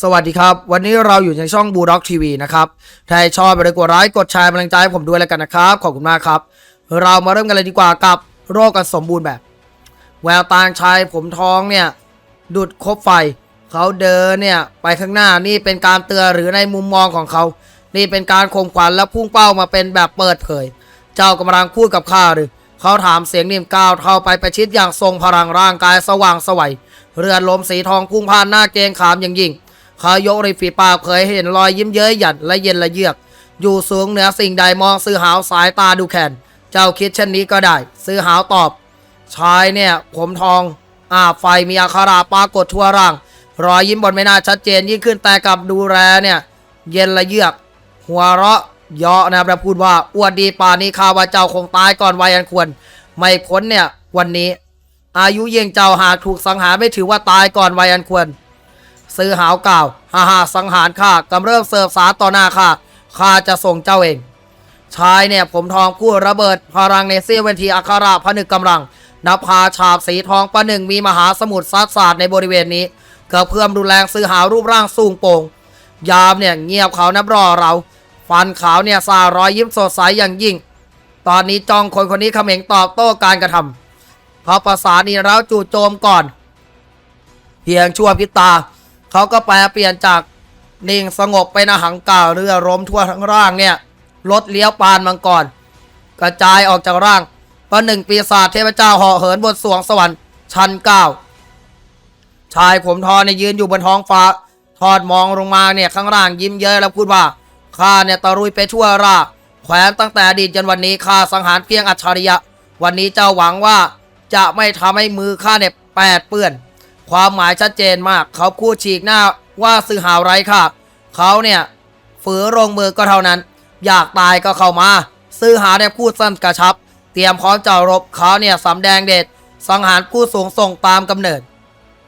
สวัสดีครับ วันนี้เราอยู่ในช่องบูด็อกทีวีนะครับถ้าชอบไปเลยกดไลค์กดแชร์เป็นกำลังใจให้ผมด้วยแล้วกันนะครับ ขอบคุณมากครับ เรามาเริ่มกันเลยดีกว่ากับโรคกันสมบูรณ์แบบ แววตาชายผมทองเนี่ย ดุดคบไฟ เขาเดินเนี่ย ไปข้างหน้านี่เป็นการเตือนหรือในมุมมองของเขา นี่เป็นการข่มขวัญและพุ่งเป้ามาเป็นแบบเปิดเผย เจ้ากำลังพูดกับข้าหรือเขาถามเสียงนิ่มก้าวเข้าไปประชิดอย่างทรงพลังร่างกายสว่างสวัยเรือนลมสีทองพุ่งผ่านหน้าเกงขามอย่างยิ่ง เขายกริมฝีปากเผยเห็นรอยยิ้มเย้ยหยันและเย็นละเยือก อยู่สูงเหนือสิ่งใดมองซื้อหาวสายตาดูแคนเจ้าคิดเช่นนี้ก็ได้ ซื้อหาวตอบ ชายเนี่ยผมทองอาไฟมีอาคาราปรากฏทั่วร่าง รอยยิ้มบนไม่น่าชัดเจนยิ่งขึ้นแต่กลับดูแลเนี่ย เย็นละเยือก หัวเราะเยาะนะครับแล้วพูดว่าอวดดีป่านนี้ข้าว่าเจ้าคงตายก่อนวัยอันควร ไม่พ้นเนี่ยวันนี้ อายุเยี่ยงเจ้าหากถูกสังหารไม่ถือว่าตายก่อนวัยอันควร ซื้อหาวกล่าวฮ่าฮ่าสังหารข้ากำเริ่มเสิร์ฟสาต่อหน้าข้าข้าจะส่งเจ้าเอง ชายเนี่ยผมทองพูดระเบิดพลังในเสี้ยเวนทีอัคราพนึกกำลังนภาฉาบสีทองประหนึ่งมีมหาสมุทรซัดสาดในบริเวณนี้เกิดเพิ่มรุนแรงซื้อหารูปร่างสูงโป่งยามเนี่ยเงียบเขานับรอเรา ฟันขาวเนี่ยสารอยยิ้มสดใสอย่างยิ่ง ตอนนี้จองคนคนนี้เขม็งตอบโต้การกระทำเพระภาษานี้แล้วจู่โจมก่อน เพียงชั่วพิตา เขาก็แปลเปลี่ยนจากนิ่งสงบไปนหังกล่าเรือรมทั่วทั้งร่างเนี่ยรถเลี้ยวปานมังกร กระจายออกจากร่างประหนึ่งปีศาจเทพเจ้าห่อเหินบนสวงสวรรค์ชั้นเก้าชายผมทองเนี่ยยืนอยู่บนท้องฟ้า ทอดมองลงมาเนี่ยข้างล่างยิ้มเย้ยแล้วพูดว่าข้าเนี่ยตะรุยไปทั่วราแขวนตั้งแต่อดีตจนวันนี้ข้าสังหารเพียงอัจฉริยะ วันนี้เจ้าหวังว่าจะไม่ทำให้มือข้าเนี่ยแปดเปื้อน ความหมายชัดเจนมาก เขาพูดฉีกหน้าว่าสื่อหาวไรค่ะ เขาเนี่ยฝือลงมือก็เท่านั้น อยากตายก็เข้ามา ซื้อหาเนี่ยพูดสั้นกระชับ เตรียมพร้อมจะรบเขาเนี่ยสำแดงเดชสังหารผู้สูงส่งตามกำเนิด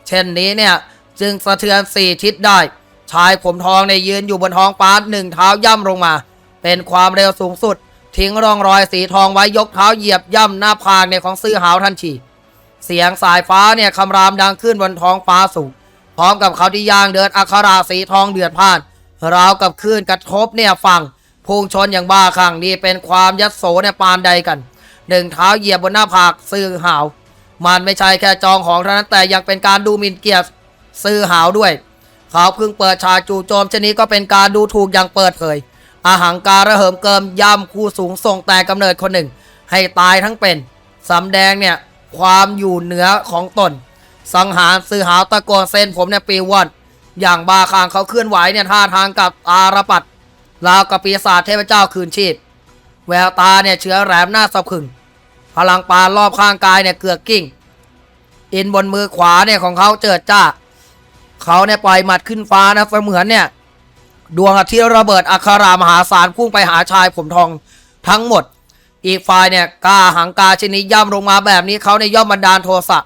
เช่นนี้เนี่ยจึงสะเทือนสี่ทิศได้ ชายผมทองในยืนอยู่บนท้องฟ้าหนึ่งเท้าย่ำลงมา เป็นความเร็วสูงสุด ทิ้งร่องรอยสีทองไว้ยกเท้าเหยียบย่ำหน้าผากเนี่ยของซื้อหาวทันที เสียงสายฟ้าเนี่ยคำรามดังขึ้นบนท้องฟ้าสูงพร้อมกับเขาที่ย่างเดินอัคราสีทองเดือดพ่านราวกับคลื่นกระทบเนี่ยฟังพุ่งชนอย่างบ้าคลั่งนี่เป็นความยัดโสเนี่ยปานใดกันหนึ่งเท้าเหยียบบนหน้าผากซื้อหาว มันไม่ใช่แค่จองของเท่านั้นแต่ยังเป็นการดูหมิ่นเกียรติซื้อหาวด้วย เขาเพิ่งเปิดฉากจู่โจมชนี้ก็เป็นการดูถูกอย่างเปิดเผยอาหังการระเหิมเกิมย่ำคู่สูงส่งแต่กำเนิดคนหนึ่ง ให้ตายทั้งเป็นสำแดงเนี่ย ความอยู่เหนือของตน สังหารซื้อหาวตะโกนเส้นผมเนี่ยปีวอนอย่างบาคางเขาเคลื่อนไหวเนี่ยท่าทางกับอารปัดราวกับปีศาจเทพเจ้าคืนชีพ แววตาเนี่ยเชื้อแหลมหน้าสะพึง พลังปานรอบข้างกายเนี่ยเกือกกิ้ง อินบนมือขวาเนี่ยของเขาเจิดจ้า เขาเนี่ยปล่อยหมัดขึ้นฟ้านะเสมือนเนี่ยดวงอาทิตย์ระเบิดอัครามหาศาลพุ่งไปหาชายผมทองทั้งหมด อีกฝ่ายเนี่ยกล้าหังกาชนิดย่ำลงมาแบบนี้เขาในย่อมบันดาลโทสะ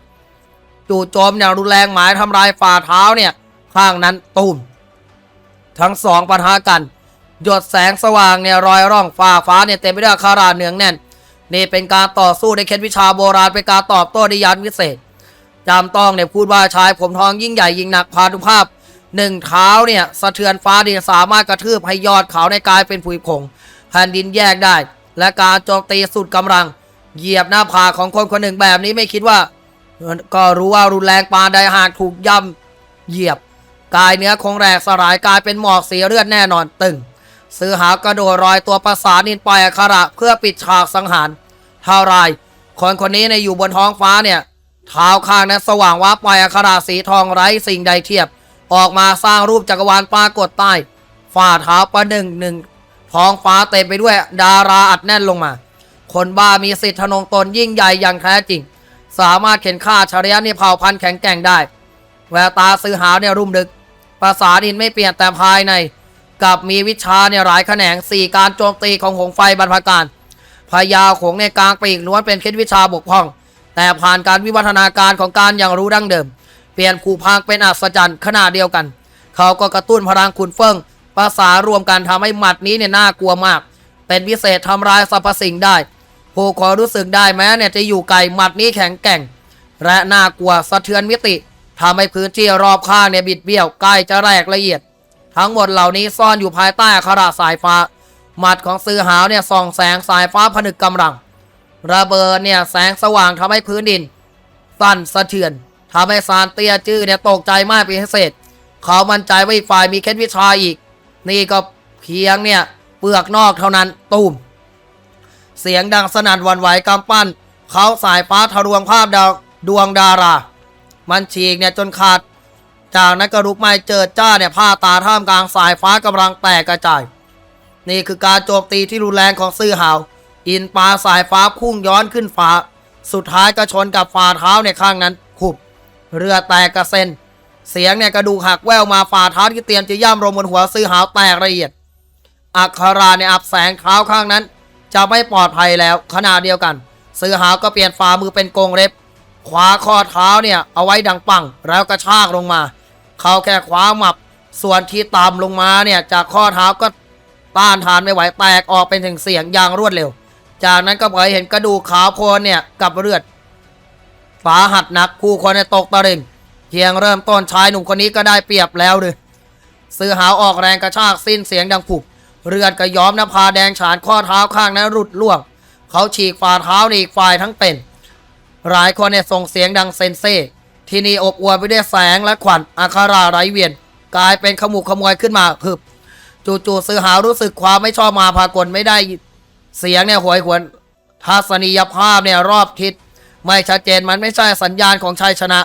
จู่โจมอย่างรุนแรงหมายทำลายฝ่าเท้าเนี่ย ข้างนั้นตูมทั้งสองปะทะกัน หยดแสงสว่างเนี่ยรอยร่องฟ้าฟ้าเนี่ยเต็มไปด้วยอัคราเนืองแน่น นี่เป็นการต่อสู้ในเคล็ดวิชาโบราณเป็นการตอบโต้ในยานวิเศษจำต้องเนี่ยพูดว่าชายผมทองยิ่งใหญ่ยิ่งหนักพานุภาพหนึ่งเท้าเนี่ยสะเทือนฟ้าดินสามารถกระทืบให้ยอดเขาในกลายเป็นผุยผงแผ่นดินแยกได้ และการโจมตีสุดกำลัง เหยียบหน้าผากของคนคนหนึ่งแบบนี้ไม่คิดว่า ก็รู้ว่ารุนแรงปานใดหากถูกย่ำเหยียบ กายเนื้อคงแหลกสลายกลายเป็นหมอกสีเลือดแน่นอนตึงซื้อหากระโดดรอยตัวประสานินไปอัคระเพื่อปิดฉากสังหารเท่าไรคนคนนี้เนี่ยอยู่บนท้องฟ้าเนี่ยเท้าข้างนั้นสว่างว่าปล่อยอัคราสีทองไร้สิ่งใดเทียบ ออกมาสร้างรูปจักรวาลปรากฏใต้ฝ่าเท้าประหนึ่งหนึ่ง ท้องฟ้าเต็มไปด้วยดาราอัดแน่นลงมา คนบ้ามีสิทธิทนงตนยิ่งใหญ่อย่างแท้จริง สามารถเข็นฆ่าชริยะนิเผ่าพันธุ์แข็งแกร่งได้ แววตาซื้อหาเนี่ยรุ่มดึก ภาษาดินไม่เปลี่ยนแต่ภายใน กับมีวิชาเนี่ยหลายแขนงสี่การโจมตีของหงไฟบรรพการพญาโขงในกลางปีกล้วนเป็นเคล็ดวิชาบกพร่อง แต่ผ่านการวิวัฒนาการของการอย่างรู้ดั้งเดิม เปลี่ยนผูพางเป็นอัศจรรย์ขนาดเดียวกัน เขาก็กระตุ้นพลังขุนเฟิง ภาษารวมกันทำให้หมัดนี้เนี่ยน่ากลัวมาก เป็นพิเศษทำลายสรรพสิ่งได้ผู้ขอรู้สึกได้แม้เนี่ยจะอยู่ไกลหมัดนี้แข็งแกร่ง และน่ากลัวสะเทือนมิติทำให้พื้นที่รอบข้างเนี่ยบิดเบี้ยวใกล้จะแรกละเอียด ทั้งหมดเหล่านี้ซ่อนอยู่ภายใต้อัคราสายฟ้า หมัดของซื้อหาวเนี่ยส่องแสงสายฟ้าผนึกกำลัง ระเบิดเนี่ยแสงสว่างทำให้พื้นดิน สั่นสะเทือนทำให้ซานเตียจื้อเนี่ยตกใจมากเป็นพิเศษ เขามั่นใจว่าอีกฝ่ายมีเคล็ดวิชาอีก นี่ก็เพียงเนี่ยเปลือกนอกเท่านั้นตูม เสียงดังสนั่นวันไหวกำปั้น เขาสายฟ้าทะลวงภาพดาวดวงดารา มันฉีกเนี่ยจนขาด จากนั้นก็ลุกไหม้เจิดจ้าเนี่ยผ้าตาท่ามกลางสายฟ้ากำลังแตกกระจาย นี่คือการโจมตีที่รุนแรงของซื่อหาว อินปลาสายฟ้าพุ่งย้อนขึ้นฟ้า สุดท้ายก็ชนกับฝ่าเท้าในข้างนั้นขุบ เรือแตกกระเซ็น เสียงเนี่ยกระดูกหักแววมาฝ่าเท้าที่เตรียมจะย่ำลงบนหัวซื่อหาวแตกละเอียด อัคราในยอับแสงเท้าข้างนั้น จะไม่ปลอดภัยแล้วขณะเดียวกัน ซื้อหาวก็เปลี่ยนฝ่ามือเป็นกงเล็บขวาข้อเท้าเนี่ยเอาไว้ดังปังแล้วกระชากลงมา เขาแค่ขวาหมับ ส่วนที่ตามลงมาเนี่ยจากข้อเท้าก็ต้านทานไม่ไหวแตกออกเป็นถึงเสียงอย่างรวดเร็ว จากนั้นก็เผยเห็นกระดูกขาวโพลนเนี่ยกับเลือดฝาหัดหนักคู่คนในตกตะลึง เพียงเริ่มต้นชายหนุ่มคนนี้ก็ได้เปรียบแล้วเลยซื้อหาวออกแรงกระชากสิ้นเสียงดังผุบเลือดก็ย้อมนภาแดงฉานข้อเท้าข้างนั้นรุดล่วง เขาฉีกฝ่าเท้าในอีกฝ่ายทั้งเป็น หลายคนเนี่ยส่งเสียงดังเซนเซที่นี่อบอวลไปด้วยแสงและขวัญอาคาราไรเวียน กลายเป็นขมุกขมวยขึ้นมาพึบจู่ๆซื้อหาวรู้สึกความไม่ชอบมาพากลไม่ได้เสียงเนี่ยหวยหวนทัศนียภาพเนี่ยรอบทิศไม่ชัดเจนมันไม่ใช่สัญญาณของชัยชนะ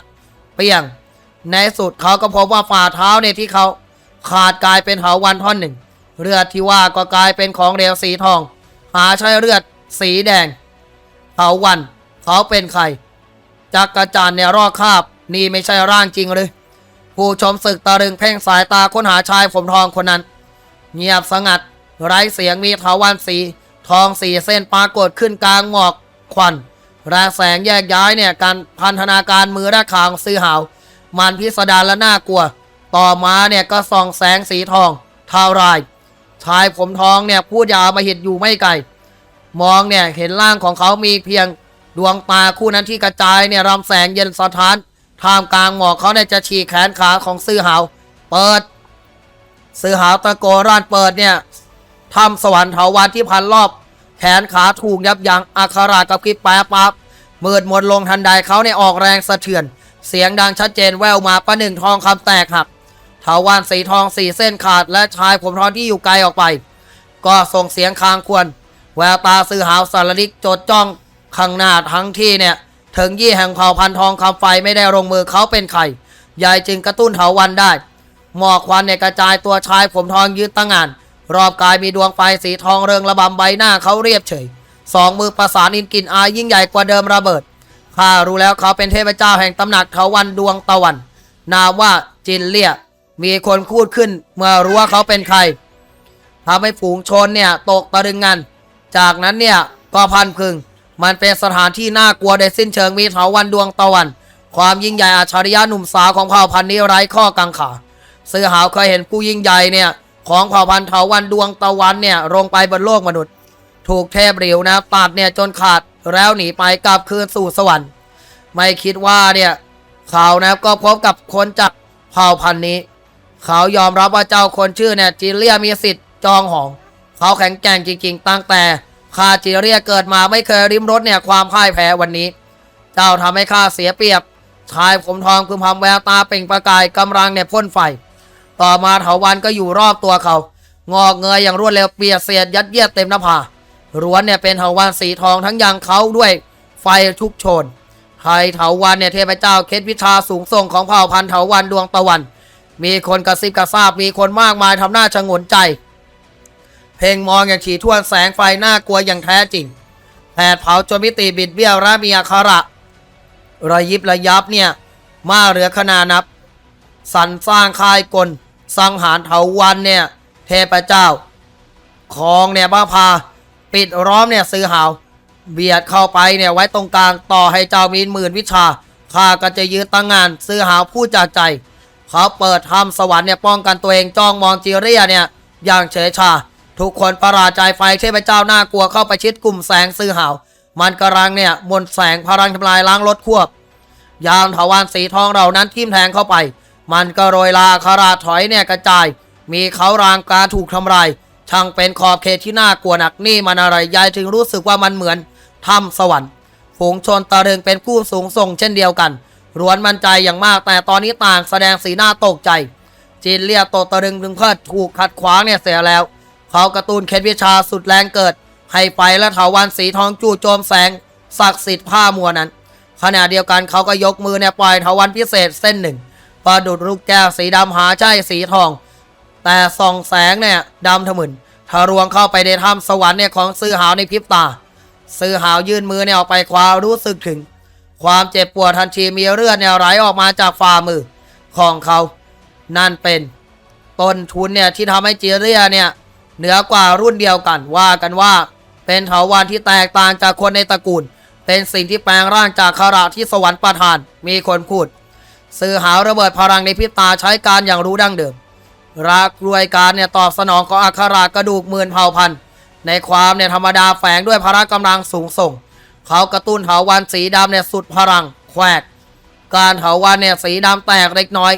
เปียง ในสุดเขาก็พบว่าฝ่าเท้าเนี่ยที่เขาขาดกลายเป็นเหาวันท่อนหนึ่ง เลือดที่ว่าก็กลายเป็นของเหลวสีทอง หาใช่เลือดสีแดงเหาวันเขาเป็นใครจักรจันทร์เนี่ยรอดคาบ นี่ไม่ใช่ร่างจริงหรือผู้ชมศึกตะลึงเพ่งสายตาค้นหาชายผมทองคนนั้น เงียบสงัด ไร้เสียงมีเถาวันสี ทองสีเส้นปรากฏขึ้นกลางหมอกควัน แระแสงแยกย้ายเนี่ยการพันธนาการมือและขางซื้อหาวมันพิสดารและน่ากลัว ต่อมาเนี่ยก็ส่องแสงสีทองเท่าราย ชายผมทองเนี่ยพูดยาวมาเห็นอยู่ไม่ไกล มองเนี่ยเห็นร่างของเขามีเพียงดวงตาคู่นั้นที่กระจายเนี่ยรำแสงเย็นสะท้านท่ามกลางหมอกเขาเนี่ยจะฉีกแขนขาของซื้อหาว เปิด ซื้อหาวตะโกนร้านเปิดเนี่ยทำสวรรค์เถาวันที่พันรอบ แขนขาถูกยับยั้งอัครากับคลิปแปรปับมืดมนลงทันใดเขาเนี่ยออกแรงสะเทือน เสียงดังชัดเจนแววมาประหนึ่งทองคำแตกหักเถาวันสีทองสี่เส้นขาดและชายผมทองที่อยู่ไกลออกไป ก็ส่งเสียงคางควร แววตาซื้อหาวสารลิกโจดจ้องข้างหน้าทั้งที่เนี่ย ถึงยี่แห่งเผ่าพันทองคำไฟไม่ได้ลงมือเขาเป็นใครยายจึงกระตุ้นเถาวันได้ หมอกควันเนี่ยกระจายตัวชายผมทองยืดตั้งงาน รอบกายมีดวงไฟสีทองเรืองระบำใบหน้าเขาเรียบเฉย สองมือประสานอินกินอายยิ่งใหญ่กว่าเดิมระเบิด ข้ารู้แล้วเขาเป็นเทพเจ้าแห่งตำหนักเถาวันดวงตะวัน นามว่าจินเลีย มีคนพูดขึ้นเมื่อรู้ว่าเขาเป็นใครทำให้ฝูงชนเนี่ยตกตะลึงงัน จากนั้นเนี่ยก็พันพึง มันเป็นสถานที่น่ากลัวโดยสิ้นเชิงมีเถาวันดวงตะวัน ความยิ่งใหญ่อัจฉริยะหนุ่มสาวของเผ่าพันธุ์นี้ไร้ข้อกังขา เสือหาวเคยเห็นผู้ยิ่งใหญ่เนี่ย ของเผ่าพันธุ์เถาวันดวงตะวันเนี่ยลงไปบนโลกมนุษย์ ถูกเทพเหลียวนะตัดเนี่ยจนขาดแล้วหนีไปกลับคืนสู่สวรรค์ ไม่คิดว่าเนี่ยเขานะก็พบกับคนจากเผ่าพันธุ์นี้ เขายอมรับว่าเจ้าคนชื่อเนี่ยจิเลียมีสิทธิ์จองหอง เขาแข็งแกร่งจริง ๆ ตั้งแต่ข้าจิเลียเกิดมาไม่เคยริมรถเนี่ยความพ่ายแพ้วันนี้ เจ้าทำให้ข้าเสียเปรียบชายผมทองคือพำแววตาเปล่งประกายกำลังเนี่ยพ่นไฟ ต่อมาเถาวันก็อยู่รอบตัวเขา งอกเงยอย่างรวดเร็วเปียกเสียดยัดเยียดเต็มหน้าผาร้วนเนี่ยเป็นเถาวันสีทองทั้งยังเขาด้วยไฟทุกโชนไทยเถาวันเนี่ยเทพเจ้าเคล็ดวิชาสูงส่งของเผ่าพันธุ์เถาวันดวงตะวัน มีคนกระซิบกระซาบมีคนมากมายทำหน้าชงนใจ เพ่งมองอย่างฉีท่วนแสงไฟน่ากลัวอย่างแท้จริงแผดเผาจนมิติบิดเบี้ยวระมีอาคาระระยิบระยับเนี่ยมาเหลือขนานับสรรสร้างค่ายกล สังหารเถาวันเนี่ยเทพเจ้า ของเนี่ยบ้าพา ปิดล้อมเนี่ยซื้อหาวเบียดเข้าไปเนี่ยไว้ตรงกลางต่อให้เจ้ามีหมื่นวิชาข้าก็จะยืดตั้งงานซื้อหาวผู้จากใจ เขาเปิดทำสวรรค์เนี่ยป้องกันตัวเองจ้องมองจีเรียเนี่ยอย่างเฉยชา ทุกคนประหลาดใจไฟเทพเจ้าน่ากลัวเข้าไปชิดกลุ่มแสงซื้อหาวมันกำลังเนี่ยมนต์แสงพลังทำลายล้างรถควบ ยามทวรสีทองเหล่านั้นทิ่มแทงเข้าไป มันก็โรยลาคาราถอยเนี่ยกระจาย มีเขารางการถูกทำลาย ช่างเป็นขอบเขตที่น่ากลัวหนักนี่มันอะไรยายถึงรู้สึกว่ามันเหมือนถ้ำสวรรค์ ฝูงชนตะเริงเป็นผู้สูงส่งเช่นเดียวกันร้วนมั่นใจอย่างมากแต่ตอนนี้ต่างแสดงสีหน้าตกใจ จีนเลียโตตะรึงถึงเพิดถูกขัดขวางเนี่ยเสียแล้ว เขากระตูนเคล็ดวิชาสุดแรงเกิด ให้ไฟและเถาวันสีทองจู่โจมแสงศักดิ์สิทธิ์ผ้ามัวนั้น ขณะเดียวกันเขาก็ยกมือเนี่ยปล่อยเถาวันพิเศษเส้นหนึ่ง ประดุดลูกแก้วสีดำหาใช่สีทอง แต่ส่องแสงเนี่ยดำทะมึนทะรวงเข้าไปในถ้ำสวรรค์เนี่ยของซื้อหาวในพริบตา ซื้อหาวยื่นมือเนี่ยออกไปคว้ารู้สึกถึง ความเจ็บปวดทันทีมีเลือดเนี่ยไหลออกมาจากฝ่ามือของเขา นั่นเป็นต้นทุนเนี่ยที่ทำให้จีเรียเนี่ยเหนือกว่ารุ่นเดียวกันว่ากันว่า เป็นเถาวันที่แตกต่างจากคนในตระกูล เป็นสิ่งที่แปลงร่างจากคาราที่สวรรค์ประทาน มีคนพูด สื่อหาวระเบิดพลังในพริบตาใช้การอย่างรู้ดั้งเดิมรักรวยการเนี่ยตอบสนองของอัครากระดูกหมื่นเผ่าพันธุ์ในความเนี่ยธรรมดาแฝงด้วยพละกำลังสูงส่ง เขากระตุ้นเถาวันสีดำเนี่ยสุดพลังแควก การเถาวันเนี่ยสีดำแตกเล็กน้อย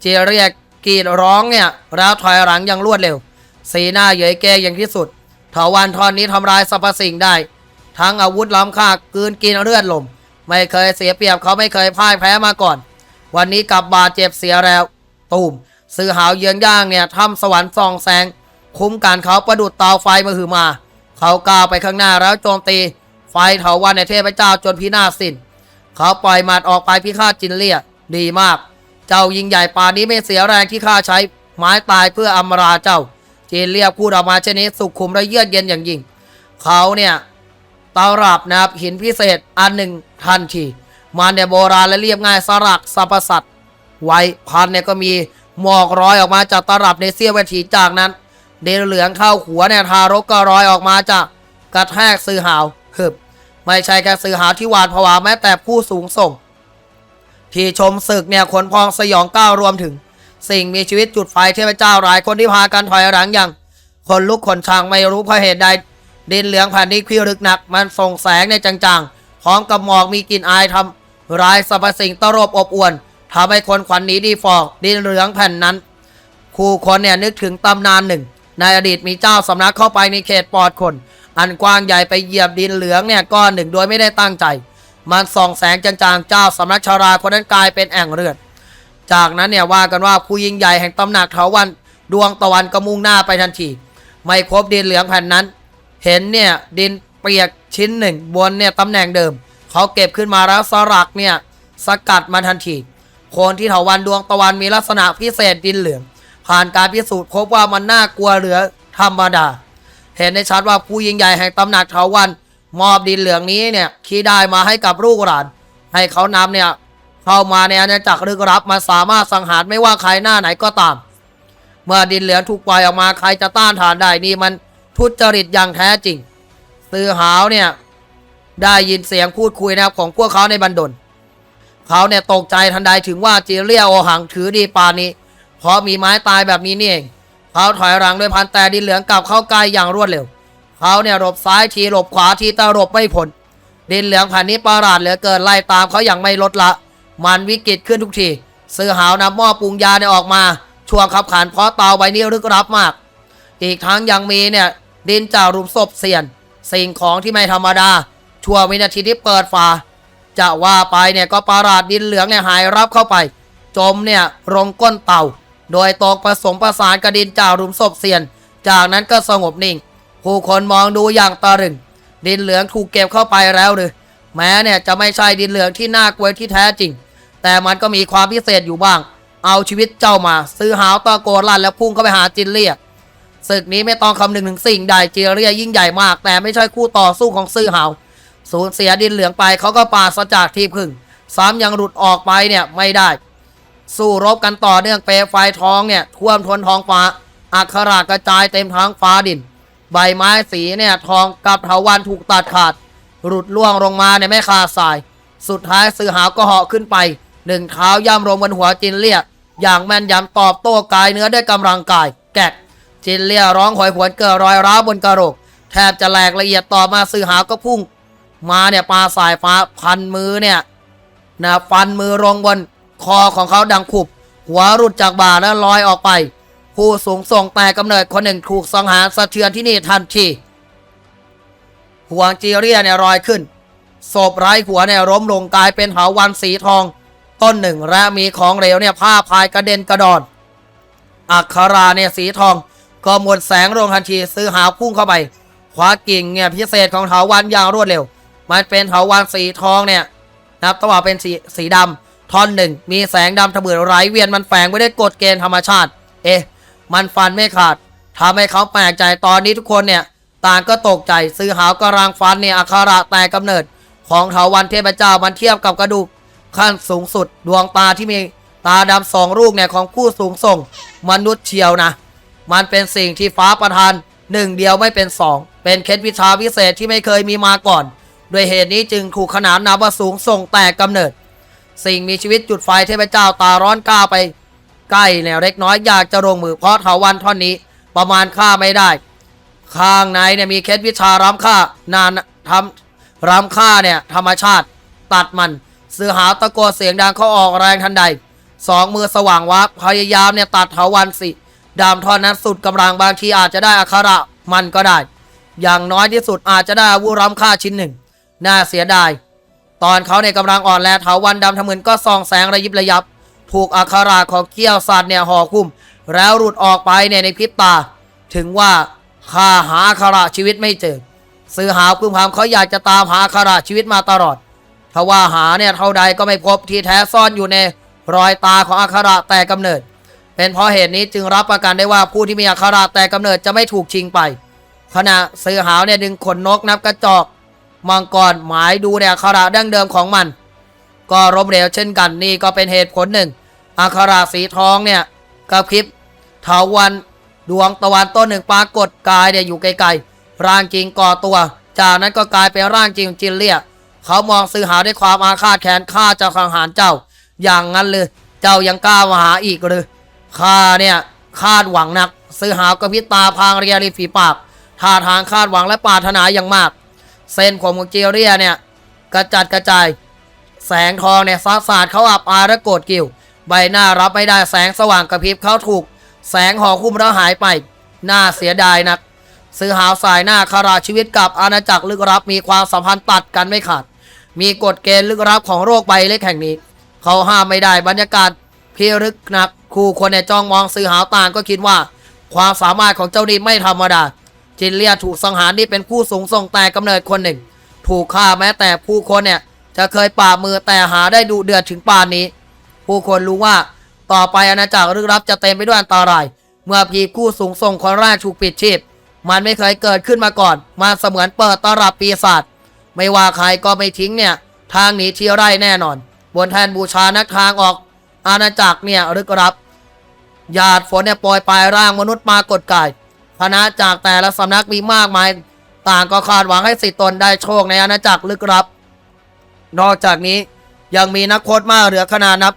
เจเรียกกรีดร้องเนี่ยแล้วถอยหลังอย่างรวดเร็ว สีหน้าเหยยแกอย่างที่สุดเถาวันทอนนี้ทำลายสรรพสิ่งได้ ทั้งอาวุธล้ำค่ากลืนกินเลือดลม ไม่เคยเสียเปรียบเขาไม่เคยพ่ายแพ้มาก่อน วันนี้กลับบาดเจ็บเสียแล้ว ตูมซื้อหาวเยืองย่างเนี่ยทำสวรรค์ส่องแสง คุ้มกันเขาประดุดเตาไฟมาหือมา เขาก้าวไปข้างหน้าแล้วโจมตี ไฟเถาวันในเทพเจ้าจนพินาศสิ้น เขาปล่อยหมัดออกไปพิฆาตจินเลียดีมาก เจ้ายิงใหญ่ป่านนี้ไม่เสียแรงที่ข้าใช้ไม้ตายเพื่ออำราเจ้า จินเลียพูดออกมาเช่นนี้สุขุมและเยือกเย็นอย่างยิ่ง เขาเนี่ยตารับนะครับหินพิเศษอันหนึ่งทันที มันเนี่ยโบราณและเรียบง่ายสลักสรรพสัตว์ไว้พันเนี่ยก็มีหมอกร้อยออกมาจากตารับในเสี้ยววินาทีจากนั้น เดนเหลืองเข้าหัวเนี่ยทารกก็ร้อยออกมาจากกระแทกซื้อหาวฮึบไม่ใช่แค่ซื้อหาวที่หวาดผวาแม้แต่ผู้สูงส่ง ที่ชมศึกเนี่ยขนพองสยองก้าวรวมถึง สิ่งมีชีวิตจุดไฟเทพเจ้าหลายคนที่พากันถอยหลังอย่าง คนลุกคนช่างไม่รู้เพราะเหตุใดดินเหลืองแผ่นนี้พิรึกหนัก มันส่งแสงในจางๆพร้อมกับหมอกมีกลิ่นอายทำ ร้ายสรรพสิ่งตรบอบอวนทำให้คนขวัญหนีดีฟอกดินเหลืองแผ่นนั้น คู่คนเนี่ยนึกถึงตำนานหนึ่ง ในอดีตมีเจ้าสำนักเข้าไปในเขตปลอดคน อันกว้างใหญ่ไปเหยียบดินเหลืองเนี่ยก้อนหนึ่งโดยไม่ได้ตั้งใจ มันส่องแสงจางๆเจ้าสำนักชาราคนนั้นกลายเป็นแอ่งเลือด จากนั้นเนี่ยว่ากันว่าผู้ยิ่งใหญ่แห่งตำหนักเถาวันดวงตะวันก็มุ่งหน้าไปทันที ไม่พบดินเหลืองแผ่นนั้น เห็นเนี่ยดินเปียกชิ้นหนึ่งบนเนี่ยตำแหน่งเดิม เขาเก็บขึ้นมาแล้วสลักเนี่ยสกัดมาทันทีโคนที่เถาวันดวงตะวันมีลักษณะพิเศษดินเหลือง ผ่านการพิสูจน์พบว่ามันน่ากลัวเหลือธรรมดา เห็นได้ชัดว่าผู้ยิ่งใหญ่แห่งตำหนักเถาวันมอบดินเหลืองนี้เนี่ยที่ได้มาให้กับลูกหลาน ให้เขานำเนี่ยเข้ามาในอาณาจักรลึกลับมาสามารถสังหารไม่ว่าใครหน้าไหนก็ตาม เมื่อดินเหลืองถูกปล่อยออกมาใครจะต้านทานได้นี่มันทุจริตอย่างแท้จริง ตือหาวเนี่ย ได้ยินเสียงพูดคุยนะครับของพวกเขาในบันดล เขาเนี่ยตกใจทันใดถึงว่าจีเรียโอหังถือดีปานนี้ เพราะมีไม้ตายแบบนี้นี่เอง เขาถอยหลังด้วยพันแต่ดินเหลืองกลับเข้าใกล้อย่างรวดเร็ว เขาเนี่ยหลบซ้ายทีหลบขวาทีแต่หลบไม่พ้นดินเหลืองแผ่นนี้ประหลาดเหลือเกินไล่ตามเขาอย่างไม่ลดละ มันวิกฤตขึ้นทุกทีซื้อหาวนำหม้อปรุงยาเนี่ยออกมาช่วงขับขานเพราะเตาใบนี้ลึกลับมาก อีกทั้งยังมีเนี่ยดินจากรุมศพเสียน สิ่งของที่ไม่ธรรมดา ชั่ววินาทีที่เปิดฝาจะว่าไปเนี่ยก็ประหลาดดินเหลืองเนี่ยหายรับเข้าไป จมเนี่ยลงก้นเต่า โดยตกผสมประสานกระดินจากรุมศพเสียน จากนั้นก็สงบนิ่ง ผู้คนมองดูอย่างตะลึง ดินเหลืองถูกเก็บเข้าไปแล้วหรือแม้เนี่ยจะไม่ใช่ดินเหลืองที่น่ากลัวที่แท้จริง แต่มันก็มีความพิเศษอยู่บ้าง เอาชีวิตเจ้ามา ซื้อหาวตะโกนลั่นแล้วพุ่งเข้าไปหาจินเลียศึกนี้ไม่ต้องคำนึงถึงสิ่งใดจียเรียยิ่งใหญ่มาก แต่ไม่ใช่คู่ต่อสู้ของซื่อหาว สูญเสียดินเหลืองไปเขาก็ปาศจากที่พึ่งซ้ำยังหลุดออกไปเนี่ยไม่ได้ สู้รบกันต่อเนื่องเปไฟทองเนี่ยท่วมทนท้องฟ้าอักขระกระจายเต็มท้องฟ้าดิน ใบไม้สีเนี่ยทองกับเถาวันถูกตัดขาด หลุดล่วงลงมาเนี่ยไม่ขาดสาย สุดท้ายซื้อหาวก็เหาะขึ้นไปหนึ่งเท้าย่ำลงบนหัวจินเลียอย่างแม่นยำตอบโต้กายเนื้อด้วยกำลังกาย แกะจินเลียร้องหอยหวนเกิดรอยร้าวบนกระโหลกแทบจะแหลกละเอียดต่อมาซื้อหาวก็พุ่ง มาเนี่ยปลาสายฟ้าพันมือเนี่ยนะฟันมือลงบนคอของเขาดังขุบ หัวรุดจากบ่าแล้วลอยออกไป ผู้สูงส่งแต่กำเนิดคนหนึ่งถูกสังหารสะเทือนที่นี่ทันทีห่วงจีเรียเนี่ยลอยขึ้นศพไร้หัวเนี่ยล้มลงกลายเป็นเหาวันสีทอง ต้นหนึ่งและมีของเหลวเนี่ยผ้าพายกระเด็นกระดอนอักขราเนี่ยสีทอง ก็หมดแสงลงทันทีซื้อหาพุ่งเข้าไปคว้ากิ่งเนี่ยพิเศษของเถาวันอย่างรวดเร็ว มันเป็นเถาวันสีทองเนี่ยนะครับตั้งว่าเป็นสีสีดำท่อนหนึ่งมีแสงดำทะเบือไร้เวียนมันแฝงไว้ด้วยกฎเกณฑ์ธรรมชาติ เอ๊ะมันฟันไม่ขาดทำให้เขาแปลกใจตอนนี้ทุกคนเนี่ยต่างก็ตกใจซื้อหาวกำลังฟันเนี่ยอักขระแต่กำเนิด ของเถาวันเทพเจ้ามันเทียบกับกระดูกขั้นสูงสุดดวงตาที่มีตาดำสองลูกเนี่ยของผู้สูงส่ง มนุษย์เชียวนะ มันเป็นสิ่งที่ฟ้าประทานหนึ่งเดียวไม่เป็นสองเป็นเคล็ดวิชาพิเศษที่ไม่เคยมีมาก่อน ด้วยเหตุนี้จึงถูกขนานนามว่าสูงส่งแต่กำเนิด สิ่งมีชีวิตจุดไฟเทพเจ้าตาร้อนกล้าไป ใกล้แนวเล็กน้อยอยากจะลงมือเพราะเถาวันท่อนนี้ประมาณค่าไม่ได้ ข้างในเนี่ยมีเคล็ดวิชาร้ำค่านานทำร้ำค่าเนี่ยธรรมชาติตัดมันเสือหาตะโกนเสียงดังเขาออกแรงทันใดสองมือสว่างวับพยายามเนี่ยตัดเถาวันสิดามท่อนนั้นสุดกำลังบางทีอาจจะได้อักขระมันก็ได้ อย่างน้อยที่สุดอาจจะได้อาวุธร้ำค่าชิ้นหนึ่ง น่าเสียดาย ตอนเขาในยกำลังอ่อนแรงเถาวันดำทะมึนก็ส่องแสงระยิบระยับ ถูกอักขระของเกี้ยวสัตว์เนี่ยห่อคุ้ม แล้วหลุดออกไปเนี่ยในพริบตา ถึงว่าข้าหาอักขระชีวิตไม่เจอซื้อหาพึมพำเขาอยากจะตามหาอักขระชีวิตมาตลอดทว่าหาเนี่ยเท่าใดก็ไม่พบที่แท้ซ่อนอยู่ในรอยตาของอักขระแต่กำเนิด เป็นเพราะเหตุนี้จึงรับประกันได้ว่าผู้ที่มีอักขระแต่กำเนิดจะไม่ถูกชิงไป ขณะซื้อหาวเนี่ยดึงขนนกนับกระจอก มังกรหมายดูเนี่ยอักขระดั้งเดิมของมัน ก็ล้มเหลวเช่นกันนี่ก็เป็นเหตุผลหนึ่งอักขระสีทองเนี่ยกระพริบเถาวันดวงตะวันต้นหนึ่งปรากฏกายเนี่ยอยู่ไกลๆร่างจริงก่อตัว จากนั้นก็กลายเป็นร่างจริงจินเลียเขามองซื้อหาด้วยความอาฆาตแค้นข้าจะสังหารเจ้า อย่างนั้นเลย เจ้ายังกล้ามาหาอีกหรือข้าเนี่ยคาดหวังนัก ซื้อหากระพิตาพรางเรียริฝีปากท่าทางคาดหวังและปรารถนาอย่างมาก เส้นผมของเจเรียเนี่ย กระจัดกระจาย แสงทองเนี่ยฟ้าสาดเขาอับอายและโกรธกิ่วใบหน้ารับไม่ได้แสงสว่างกระพริบเขาถูก แสงห่อคุ้มแล้วหายไป น่าเสียดายนักซื้อหาวสายหน้าคาราชีวิตกับอาณาจักรลึกลับมีความสัมพันธ์ตัดกันไม่ขาด มีกฎเกณฑ์ลึกลับของโรคใบเล็กแห่งนี้ เขาห้ามไม่ได้บรรยากาศพิรึกนักคู่คนในจ้องมองซื้อหาวต่างก็คิดว่า ความสามารถของเจ้าดีไม่ธรรมดา จินเลียถูกสังหารนี่เป็นผู้สูงส่งแต่กำเนิดคนหนึ่ง ถูกฆ่าแม้แต่ผู้คนเนี่ยจะเคยป่าบมือแต่หาได้ดูเดือดถึงป่านนี้ ผู้คนรู้ว่าต่อไปอาณาจักรลึกลับจะเต็มไปด้วยอันตราย เมื่อพีผู้สูงส่งคนแรกถูกปิดชีพ มันไม่เคยเกิดขึ้นมาก่อนมันเสมือนเปิดตรับปีศาจไม่ว่าใครก็ไม่ทิ้งเนี่ย ทางหนีเที่ยวไร่แน่นอน บนแทนบูชานักทางออก อาณาจักรเนี่ยลึกลับหยาดฝนเนี่ยปล่อยปลายร่างมนุษย์มากดกาย คณะจากแต่ละสำนักมีมากมาย ต่างก็คาดหวังให้สิทธิตนได้โชคในอาณาจักรลึกลับ นอกจากนี้ยังมีนักโคตรมากเหลือขนาดนับ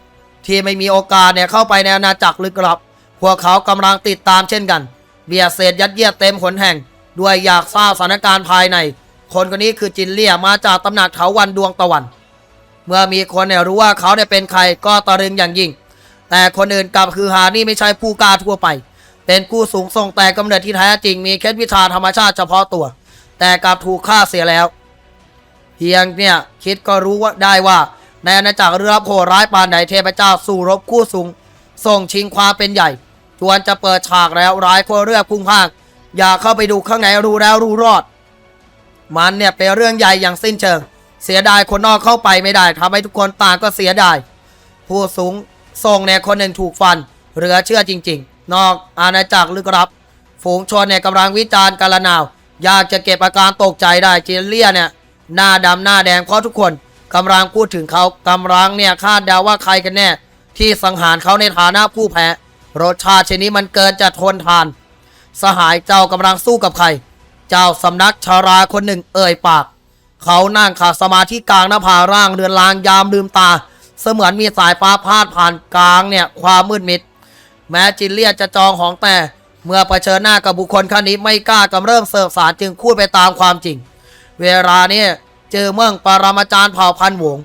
ที่ไม่มีโอกาสเนี่ยเข้าไปในอาณาจักรลึกลับ พวกเขากำลังติดตามเช่นกันเบียดเศษยัดเยียดเต็มขนแห่ง ด้วยอยากทราบสถานการณ์ภายใน คนคนนี้คือจินเลี่ยมาจากตำหนักเถาวันดวงตะวัน เมื่อมีคนเนี่ยรู้ว่าเขาเนี่ยเป็นใครก็ตะลึงอย่างยิ่ง แต่คนอื่นกลับคือหานี่ไม่ใช่ผู้กล้าทั่วไป เป็นผู้สูงส่งแต่กำเนิดที่แท้จริงมีเคล็ดวิชาธรรมชาติเฉพาะตัว แต่กลับถูกฆ่าเสียแล้ว เพียงเนี่ยคิดก็รู้ว่าได้ว่า ในอาณาจักรเรือโหดร้ายปานใดเทพเจ้าสู่รบคู่สูงส่งชิงความเป็นใหญ่ชวนจะเปิดฉากแล้วร้ายคนเรือพุ่งพางอย่าเข้าไปดูข้างในรู้แล้วรู้รอด มันเนี่ยเป็นเรื่องใหญ่อย่างสิ้นเชิง เสียดายคนนอกเข้าไปไม่ได้ทำให้ทุกคนต่างก็เสียดายผู้สูงส่งเนี่ยคนหนึ่งถูกฟันเหลือเชื่อจริง ๆ นอกอาณาจักรลึกลับ ฝูงชนเนี่ยกำลังวิจารณ์กันลนาว อยากจะเก็บอาการตกใจได้เจเลียเนี่ยหน้าดำหน้าแดงเพราะทุกคนกำลังพูดถึงเขากำลังเนี่ยคาดเดาว่าใครกันแน่ ที่สังหารเขาในฐานะผู้แพ้รสชาติชนิดมันเกินจะทนทาน สหายเจ้ากำลังสู้กับใคร เจ้าสำนักชาราคนหนึ่งเอ่ยปาก เขานั่งขาดสมาธิกลางหน้าผาร่างเรือนลางยามลืมตา เสมือนมีสายฟ้าพาดผ่านกลางเนี่ยความมืดมิด แม้จินเลียจะจองของแต่ เมื่อเผชิญหน้ากับบุคคลข้นนี้ไม่กล้ากำเริ่มเสิร์ฟสารจึงพูดไปตามความจริง เวลาเนี่ยเจอเมืองปรามาจารย์เผ่าพันหวง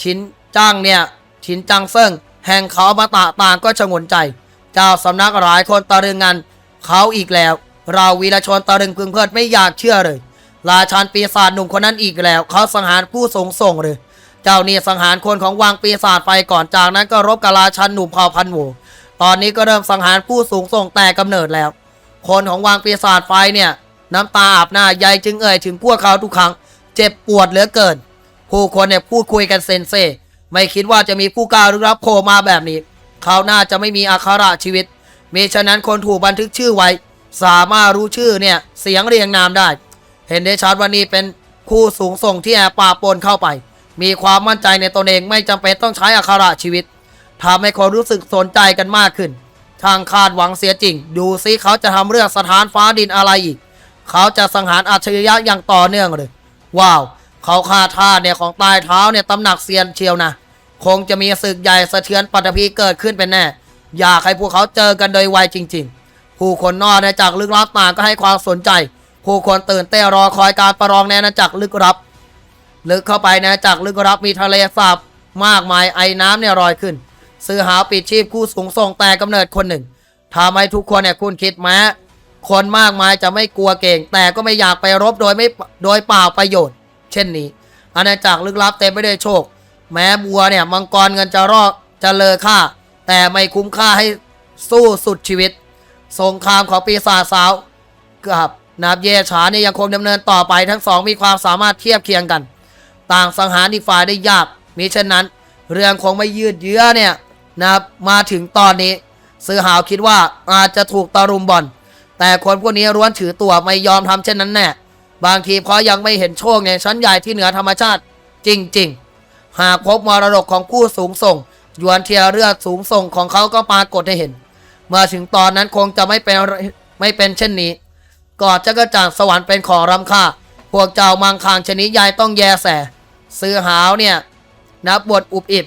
ชินจังเนี่ยชินจังเซิงแห่งเขามาตะต่างก็ชงนใจ เจ้าสำนักหลายคนตะลึงงันเขาอีกแล้ว เราวีรชนตะลึงพึงเพิดไม่อยากเชื่อเลยราชันปีศาจหนุ่มคนนั้นอีกแล้ว เขาสังหารผู้สงส่งหรือเจ้าเนี่ยสังหารคนของวังปีศาจไปก่อนจากนั้นก็รบกับราชันหนุ่มเผ่าพันหมู ตอนนี้ก็เริ่มสังหารผู้สูงส่งแต่กำเนิดแล้ว คนของวังปีศาจไฟเนี่ยน้ำตาอาบหน้ายายจึงเอ่ยถึงพวกเขาทุกครั้ง เจ็บปวดเหลือเกิน ผู้คนเนี่ยพูดคุยกันเซนเซไม่คิดว่าจะมีผู้กล้าลึกลับโผล่มาแบบนี้ เขาน่าจะไม่มีอาคาระชีวิตมีฉะนั้นคนถูกบันทึกชื่อไว้ สามารถรู้ชื่อเนี่ยเสียงเรียงนามได้ เห็นได้ชัดว่านี่เป็นคู่สูงส่งที่แอบป่าปนเข้าไป มีความมั่นใจในตนเองไม่จำเป็นต้องใช้อาคาระชีวิต ทำให้คนรู้สึกสนใจกันมากขึ้นทางคาดหวังเสียจริง ดูซิเขาจะทำเรื่องสถานฟ้าดินอะไรอีก เขาจะสังหารอัจฉริยะอย่างต่อเนื่องเลยว้าว เขาคาท่าเนี่ยของตายเท้าเนี่ยตำหนักเซียนเชียวนะ คงจะมีศึกใหญ่สะเทือนปัตภีเกิดขึ้นเป็นแน่ อยากให้พวกเขาเจอกันโดยไวจริง ๆ ผู้คนนอกในจากลึกลับต่างก็ให้ความสนใจ ผู้คนตื่นเต้นรอคอยการประลองในอาณาจักรลึกลับ ลึกเข้าไปในอาณาจักรลึกลับมีทะเลสาบมากมายไอ้น้ำเนี่ยลอยขึ้น ซื้อหาปิดชีพคู่สูงส่งแต่กำเนิดคนหนึ่งทำให้ทุกคนเนี่ยคุณคิดแม้คนมากมายจะไม่กลัวเก่ง แต่ก็ไม่อยากไปรบโดยไม่โดยเปล่าประโยชน์ เช่นนี้ อาณาจักรลึกลับเต็มไปด้วยโชค แม้บัวเนี่ยมังกรเงินจะรอดจะเลอค่า แต่ไม่คุ้มค่าให้สู้สุดชีวิต สงครามของปีศาจสาวกับนาบเยฉาเนี่ยยังคงดำเนินต่อไปทั้งสองมีความสามารถเทียบเคียงกัน ต่างสังหารอีกฝ่ายได้ยากมิเช่นนั้น เรื่องคงไม่ยืดเยื้อเนี่ย นะครับ มาถึงตอนนี้ ซื้อหาวคิดว่าอาจจะถูกตะรุมบอล แต่คนพวกนี้ร้วนถือตัวไม่ยอมทำเช่นนั้นแน่ บางทีเพราะยังไม่เห็นโชคในชั้นใหญ่ที่เหนือธรรมชาติจริง ๆ หากพบมรดกของผู้สูงส่งยวนเทียเลือดสูงส่งของเขาก็ปรากฏให้เห็น เมื่อถึงตอนนั้นคงจะไม่เป็นไม่เป็นเช่นนี้ก่อนจะกระจ่างสวรรค์เป็นของรำค่า พวกเจ้ามังคางชนิดยายต้องแยแส ซื้อหาวเนี่ย นับบทอุบอิบ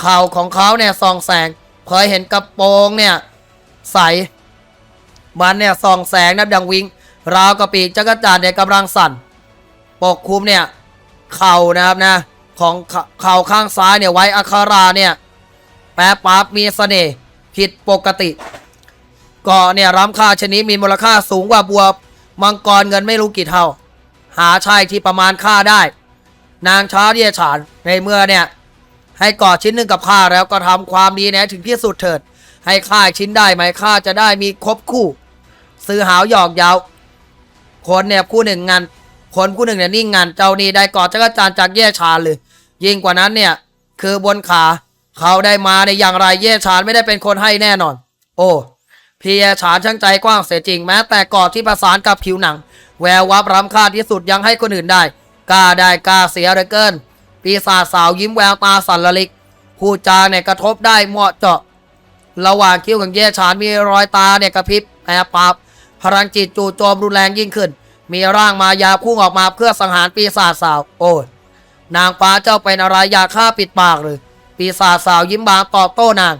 เข่าของเขาเนี่ยส่องแสงเคยเห็นกระโปรงเนี่ยใส มันเนี่ยส่องแสงนับดังวิงราวกระปีกจักรจันทร์เนี่ยกำลังสั่น ปกคลุมเนี่ยเข่านะครับนะของเข่าข้างซ้ายเนี่ยไว้อัคาราเนี่ยแปรปราบมีเสน่ห์ผิดปกติก็เนี่ยรำค่าชนิดมีมูลค่าสูงกว่าบัวมังกรเงินไม่รู้กี่เท่า หาชายที่ประมาณค่าได้ นางช้าเรียฉานในเมื่อเนี่ย ให้ก่อชิ้นหนึ่งกับข้าแล้วก็ทำความดีแนะถึงที่สุดเถิด ให้ข้าอีกชิ้นได้ไหมข้าจะได้มีครบคู่ ซื้อหาวหยอกยาวคนเนี่ยคู่หนึ่งงานคนคู่หนึ่งเนี่ยนิ่งงานเจ้านี่ได้ก่อจักรจานจากเย่ชาเลย ยิ่งกว่านั้นเนี่ย คือบนขาเขาได้มาในอย่างไรเย่ชาไม่ได้เป็นคนให้แน่นอน โอ้พี่เย่ชาช่างใจกว้างเสียจริงแม้แต่กอดที่ประสานกับผิวหนัง แวววับรำค่าที่สุดยังให้คนอื่นได้กล้าได้กล้าเสียเหลือเกิน ปีศาจสาวยิ้มแววตาสันละลิกพูดจาเนี่ยกระทบได้เหมาะเจาะ ระหว่างคิ้วของเย่ฉานมีรอยตาเนี่ยกระพริบแอบปับพลังจิตจู่โจมรุนแรงยิ่งขึ้น มีร่างมายาพุ่งออกมาเพื่อสังหารปีศาจสาว โอ้ยนางฟ้าเจ้าเป็นอะไรอยากฆ่าปิดปากหรือ ปีศาจสาวยิ้มบางตอบโต้นาง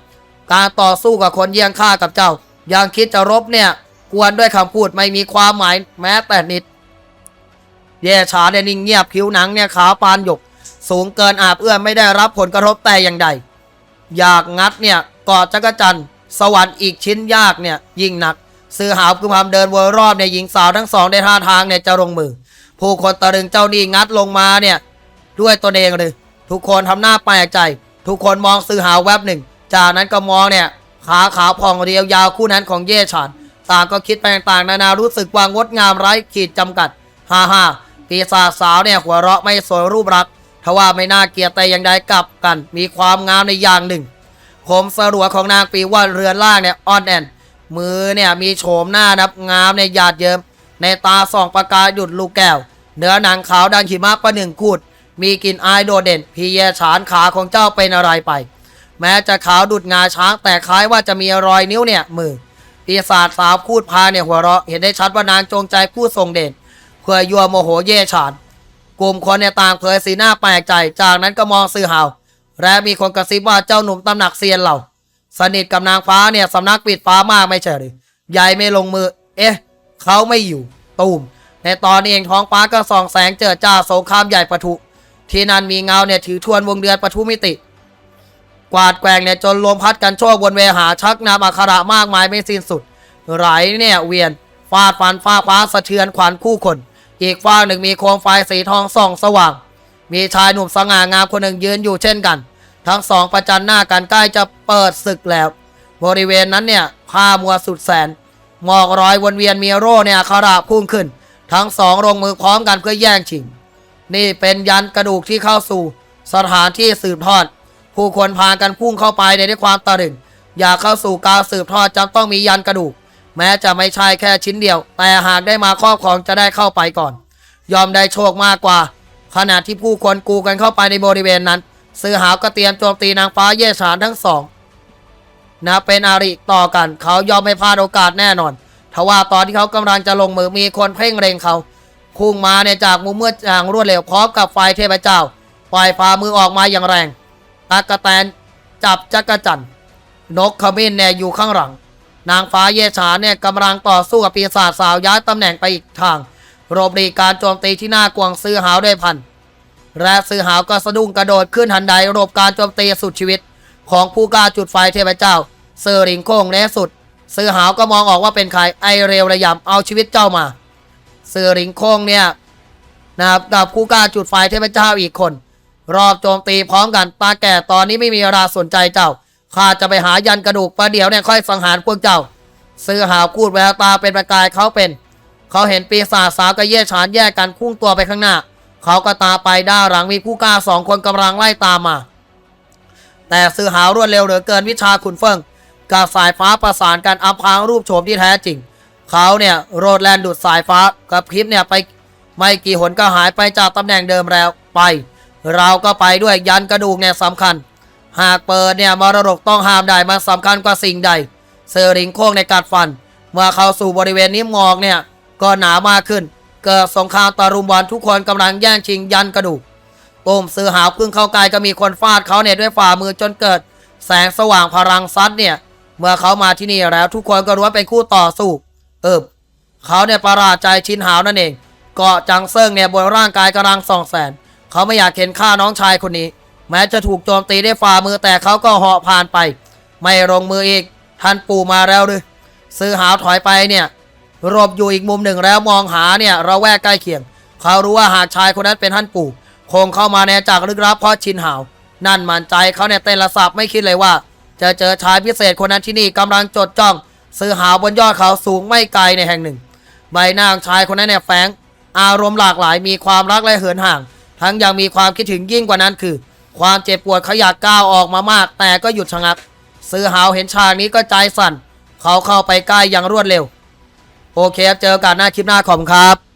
การต่อสู้กับคนเยี่ยงข้ากับเจ้า ยังคิดจะรบเนี่ยกวนด้วยคำพูดไม่มีความหมายแม้แต่นิด เย่ฉานเนี่ยนิ่งเงียบผิวหนังเนี่ยขาวปานหยก สูงเกินอาบเอื้อมไม่ได้รับผลกระทบแต่อย่างใด อยากงัดเนี่ยกอดจักรจันทร์สวรรค์อีกชิ้นยากเนี่ยยิ่งหนัก ซื้อหาวคือความเดินวนรอบเนี่ยหญิงสาวทั้งสองในท่าทางเนี่ยจะลงมือ ผู้คนตะลึงเจ้านี่งัดลงมาเนี่ยด้วยตัวเองเลยทุกคนทำหน้าแปลกใจ ทุกคนมองซื้อหาวแวบหนึ่ง จากนั้นก็มองเนี่ยขาขาวผ่องเรียวยาวคู่นั้นของเย่ฉานต่างก็คิดไปต่างๆ นานารู้สึกว่างดงามไร้ขีดจำกัดฮ่าฮ่าปีศาจสาวเนี่ยหัวเราะไม่สวยรูปรักษ ทว่าไม่น่าเกลียดแต่อย่างใดกลับกัน มีความงามในอย่างหนึ่งผมสรัวของนางปีว่าเรือนล่างเนี่ยอ่อนแอนมือเนี่ยมีโฉมหน้านับงามในหยาดเยิมในตาส่องประกายดุดลูกแก้ว เนื้อหนังขาวดังหิมะประหนึ่งคูด มีกลิ่นอายโดดเด่นพี่แยฉานขาของเจ้าเป็นอะไรไป แม้จะขาวดุดงาช้างแต่คล้ายว่าจะมีรอยนิ้วเนี่ยมือปีศาจสาวพูดพาเนี่ยหัวเราะเห็นได้ชัดว่านางจงใจพูดทรงเด่นเพื่อยั่วโมโหเย่ฉาน กลุ่มคนเนี่ยต่างเผยสีหน้าแปลกใจ จากนั้นก็มองซื้อหาว และมีคนกระซิบว่าเจ้าหนุ่มตำหนักเซียนเหล่า สนิทกับนางฟ้าเนี่ยสำนักปิดฟ้ามากไม่ใช่หรือใหญ่ไม่ลงมือ เอ๊ะ เขาไม่อยู่ ตูม ในตอนนี้เองท้องฟ้าก็ส่องแสงเจิดจ้าสงครามใหญ่ปะทุ ที่นั่นมีเงาเนี่ยถือทวนวงเดือนปะทุมิติ กวาดแกงเนี่ยจนลมพัดกันโชคบนเวหาชักนำอักขระมากมายไม่สิ้นสุด ไหลเนี่ยเวียน ฟาดฟันฟ้าฟ้าสะเทือนขวัญคู่คน อีกฝ้ากหนึ่งมีโคมไฟสีทองส่องสว่าง มีชายหนุ่มสง่างามคนหนึ่งยืนอยู่เช่นกัน ทั้งสองประจันหน้ากันใกล้จะเปิดศึกแล้ว บริเวณนั้นเนี่ยผ้ามัวสุดแสนหมอกรอยวนเวียนมีโร่เนี่ยอักขระพุ่งขึ้น ทั้งสองลงมือพร้อมกันเพื่อแย่งชิง นี่เป็นยันกระดูกที่เข้าสู่ สถานที่สืบทอด ผู้ควรพากันพุ่งเข้าไปในด้วยความตะลึงอยากเข้าสู่การสืบทอดจำต้องมียันกระดูก แม้จะไม่ใช่แค่ชิ้นเดียว แต่หากได้มาครอบครองจะได้เข้าไปก่อน ยอมได้โชคมากกว่า ขณะที่ผู้คนกูกันเข้าไปในบริเวณนั้น ซื้อหาวก็เตรียมโจมตีนางฟ้าเย่ฉานทั้งสองนะเป็นอาริต่อกัน เขายอมไม่พลาดโอกาสแน่นอนทว่าตอนที่เขากำลังจะลงมือมีคนเพ่งเร็งเขาพุ่งมาเนี่ยจากมุมมืดอย่างรวดเร็วพร้อมกับไฟเทพเจ้าปล่อยฝ่ามือออกมาอย่างแรงตากระแตนจับจักรจันนกขมิ้นเนี่ยอยู่ข้างหลัง นางฟ้าเยฉาเนี่ยกำลังต่อสู้กับปีศาจสาวย้ายตำแหน่งไปอีกทางหลบหลีการโจมตีที่หน่ากวงซื้อหาวด้วยพัน และซื้อหาวก็สะดุ้งกระโดดขึ้นทันใดหลบการโจมตีสุดชีวิต ของผู้กล้าจุดไฟเทพเจ้าเซอร์ริงโค้งและสุดซื้อหาวก็มองออกว่าเป็นใครไอเร็วระยำเอาชีวิตเจ้ามาเสือริงโค้งเนี่ยนะครับกับคู่กล้าจุดไฟเทพเจ้าอีกคน รอบโจมตีพร้อมกันตาแก่ตอนนี้ไม่มีเวลาสนใจเจ้า ข้าจะไปหายันกระดูกประเดี๋ยวเนี่ยค่อยสังหารพวกเจ้าเสือหาวพูดแววตาเป็นประกายเขาเป็น เขาเห็นปีศาจสาวกับเย่ฉานแยกกันพุ่งตัวไปข้างหน้า เขาก็ตาไปด้านหลังมีผู้กล้าสองคนกำลังไล่ตามมา แต่ซื้อหาวรวดเร็วเหลือเกินวิชาขุนเฟิงกับสายฟ้าประสานกันอัพพางรูปโฉมที่แท้จริง เขาเนี่ยโรดแลนดูดสายฟ้ากับคลิปเนี่ยไปไม่กี่หนก็หายไปจากตำแหน่งเดิมแล้วไป เราก็ไปด้วยยันกระดูกเนี่ยสำคัญ หากเปิดเนี่ยมรดกต้องห้ามได้มันสำคัญกว่าสิ่งใด เซอร์ริงโค้งในกัดฟัน เมื่อเข้าสู่บริเวณนี้หมอกเนี่ยก็หนามากขึ้น เกิดสงครามตะรุมบอลทุกคนกำลังแย่งชิงยันกระดูกปุ่มซื้อหาวพึ่งเข้ากล้ก็มีคนฟาดเขาเนี่ยด้วยฝ่ามือจนเกิด แสงสว่างพลังซัดเนี่ย เมื่อเขามาที่นี่แล้วทุกคนก็รู้ว่าเป็นคู่ต่อสู้เอิบเขาเนี่ยประหลาดใจชินหาวนั่นเองเกาะจังเซิงเนี่ยบนร่างกายกำลังส่องแสน เขาไม่อยากเห็นฆ่าน้องชายคนนี้ แม้จะถูกโจมตีได้ฝ่ามือแต่เขาก็เหาะผ่านไป ไม่ลงมืออีกท่านปู่มาแล้วหรือซื้อหาวถอยไปเนี่ยหลบอยู่อีกมุมหนึ่งแล้วมองหาเนี่ยเราแวกใกล้เคียง เขารู้ว่าหากชายคนนั้นเป็นท่านปู่ คงเข้ามาแนจากลึกลับเพราะชินหาว นั่นมั่นใจเขาเนี่ยเต้นระสับไม่คิดเลยว่า จะเจอชายพิเศษคนนั้นที่นี่กำลังจดจ้อง ซื้อหาวบนยอดเขาสูงไม่ไกลในแห่งหนึ่ง ใบหน้าของชายคนนั้นเนี่ยแฝงอารมณ์หลากหลายมีความรักและเหินห่าง ทั้งยังมีความคิดถึงยิ่งกว่านั้นคือ ความเจ็บปวดเขาอยากก้าวออกมามาก แต่ก็หยุดชะงัก ซื้อหาวเห็นฉากนี้ก็ใจสั่น เขาเข้าไปใกล้อย่างรวดเร็ว โอเคเจอกันหน้าคลิปหน้าขอบครับ